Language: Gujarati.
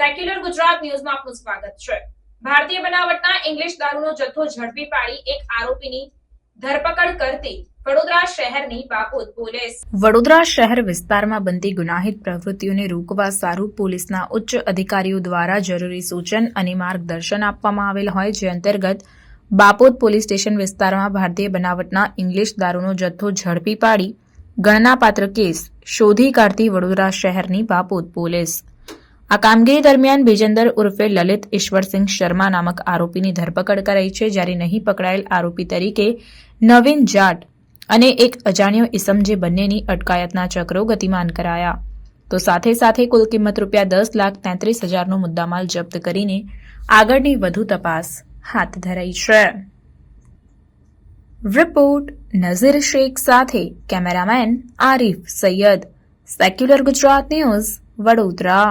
સેક્યુલર ગુજરાત ન્યૂઝમાં આપનું સ્વાગત છે. ભારતીય બનાવટના ઇંગ્લિશ દારૂનો જથ્થો ઝડપી પાડી એક આરોપીની ધરપકડ કરતી વડોદરા શહેર વિસ્તારમાં બનતી ગુનાહિત પ્રવૃત્તિઓને રોકવા સારું પોલીસના ઉચ્ચ અધિકારીઓ દ્વારા જરૂરી સૂચન અને માર્ગદર્શન આપવામાં આવેલ હોય જે અંતર્ગત બાપોદ પોલીસ સ્ટેશન વિસ્તારમાં ભારતીય બનાવટના ઇંગ્લિશ દારૂનો જથ્થો ઝડપી પાડી ગણનાપાત્ર કેસ શોધી કાઢતી વડોદરા શહેરની બાપોદ પોલીસ. આ કામગીરી દરમિયાન બીજેન્દર ઉર્ફે લલિત ઈશ્વરસિંહ શર્મા નામક આરોપીની ધરપકડ કરાઈ છે, જ્યારે નહીં પકડાયેલ આરોપી તરીકે નવીન જાટ અને એક અજાણ્યો ઇસમ જે બંનેની અટકાયતના ચક્રો ગતિમાન કરાયા. તો સાથે સાથે કુલ કિંમત રૂપિયા દસ લાખ તેત્રીસ હજારનો મુદ્દામાલ જપ્ત કરીને આગળની વધુ તપાસ હાથ ધરાઈ છે. રિપોર્ટ નઝીર શેખ સાથે cameraman Arif Sayyed. Secular Gujarat news Vadodara.